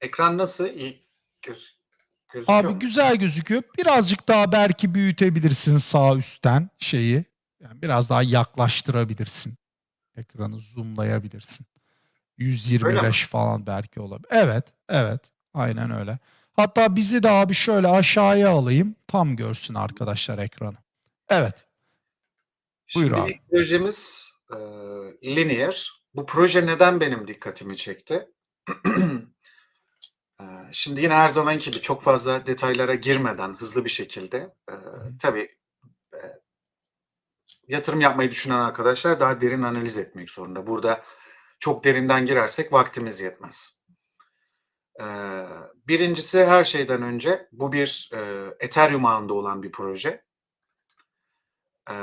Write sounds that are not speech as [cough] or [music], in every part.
Ekran nasıl? İyi göz, gözüküyor Abi mu? güzel gözüküyor. Birazcık daha belki büyütebilirsin sağ üstten şeyi. Yani biraz daha yaklaştırabilirsin. Ekranı zoomlayabilirsin. Öyle mi? 125 falan belki olabilir. Evet, evet. Aynen öyle. Hatta bizi de abi şöyle aşağıya alayım. Tam görsün arkadaşlar ekranı. Evet. Buyur Şimdi abi. ilk projemiz e, Linear. Bu proje neden benim dikkatimi çekti? [clears throat] E, Şimdi yine her zamanki gibi çok fazla detaylara girmeden hızlı bir şekilde e, tabii e, yatırım yapmayı düşünen arkadaşlar daha derin analiz etmek zorunda. Burada çok derinden girersek vaktimiz yetmez. E, Birincisi her şeyden önce bu bir e, Ethereum ağında olan bir proje. Ee,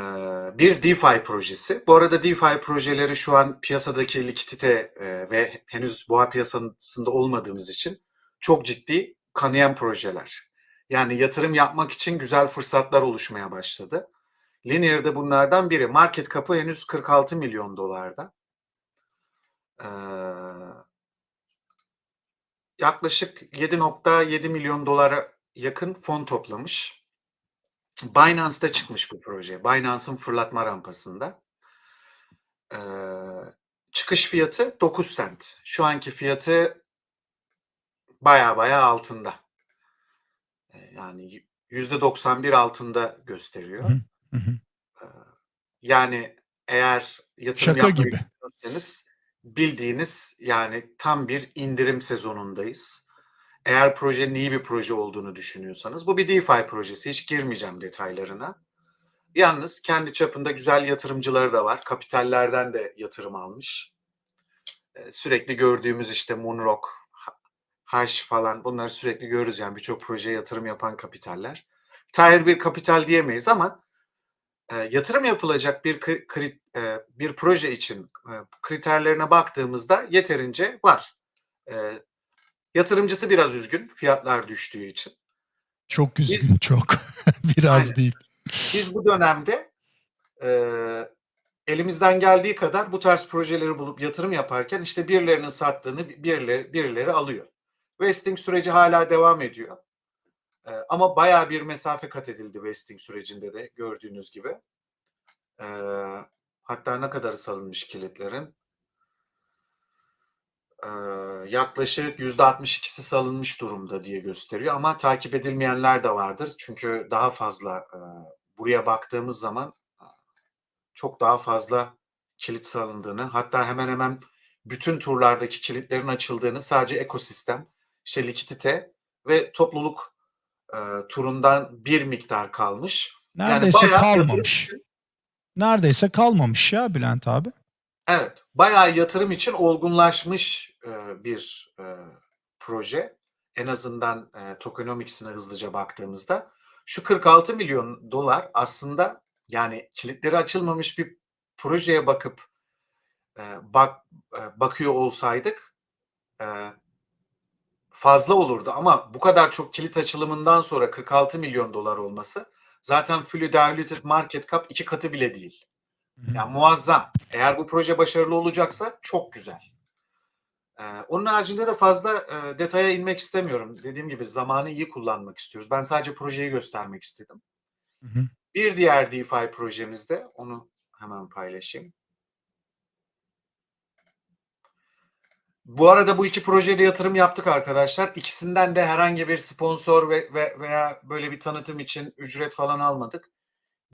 bir DeFi projesi. Bu arada DeFi projeleri şu an piyasadaki likidite e, ve henüz boğa piyasasında olmadığımız için çok ciddi kanayan projeler. Yani yatırım yapmak için güzel fırsatlar oluşmaya başladı. Linear'da bunlardan biri. Market kapı henüz 46 milyon dolarda. Ee, yaklaşık 7.7 milyon dolara yakın fon toplamış. Binance'da çıkmış bu proje. Binance'ın fırlatma rampasında. Ee, çıkış fiyatı 9 cent. Şu anki fiyatı baya baya altında. Yani %91 altında gösteriyor. Hı hı. Yani eğer yatırım Şaka yapmayı bildiğiniz yani tam bir indirim sezonundayız. Eğer projenin iyi bir proje olduğunu düşünüyorsanız bu bir DeFi projesi. Hiç girmeyeceğim detaylarına. Yalnız kendi çapında güzel yatırımcıları da var. Kapitallerden de yatırım almış. Sürekli gördüğümüz işte Moonrock, Ha- Hash falan bunları sürekli görürüz. Yani birçok projeye yatırım yapan kapitaller. Tahir bir kapital diyemeyiz ama e, yatırım yapılacak bir kri- e, bir proje için e, kriterlerine baktığımızda yeterince var. E, yatırımcısı biraz üzgün fiyatlar düştüğü için. Çok Biz üzgün çok. [laughs] Biraz aynen. değil. Biz bu dönemde e, elimizden geldiği kadar bu tarz projeleri bulup yatırım yaparken işte birilerinin sattığını birileri, birileri alıyor. Vesting süreci hala devam ediyor. E, ama bayağı bir mesafe kat edildi vesting sürecinde de gördüğünüz gibi. E, hatta ne kadarı salınmış kilitlerin? E, yaklaşık %62'si salınmış durumda diye gösteriyor ama takip edilmeyenler de vardır. Çünkü daha fazla e, buraya baktığımız zaman e, çok daha fazla kilit salındığını hatta hemen hemen bütün turlardaki kilitlerin açıldığını sadece ekosistem, işte likidite ve topluluk e, turundan bir miktar kalmış. Yani Neredeyse yatırım kalmamış. için Neredeyse kalmamış ya Bülent abi. evet bayağı yatırım için olgunlaşmış e, bir e, proje. En azından e, tokenomics'ine hızlıca baktığımızda şu 46 milyon dolar aslında yani kilitleri açılmamış bir projeye bakıp e, bak e, bakıyor olsaydık e, fazla olurdu ama bu kadar çok kilit açılımından sonra 46 milyon dolar olması zaten fully diluted market cap iki katı bile değil. Yani muazzam. Eğer bu proje başarılı olacaksa çok güzel. Ee, onun haricinde de fazla e, detaya inmek istemiyorum. Dediğim gibi zamanı iyi kullanmak istiyoruz. Ben sadece projeyi göstermek istedim. Hı hı. Bir diğer DeFi projemizde onu hemen paylaşayım. Bu arada bu iki projede yatırım yaptık arkadaşlar. İkisinden de herhangi bir sponsor ve, ve veya böyle bir tanıtım için ücret falan almadık.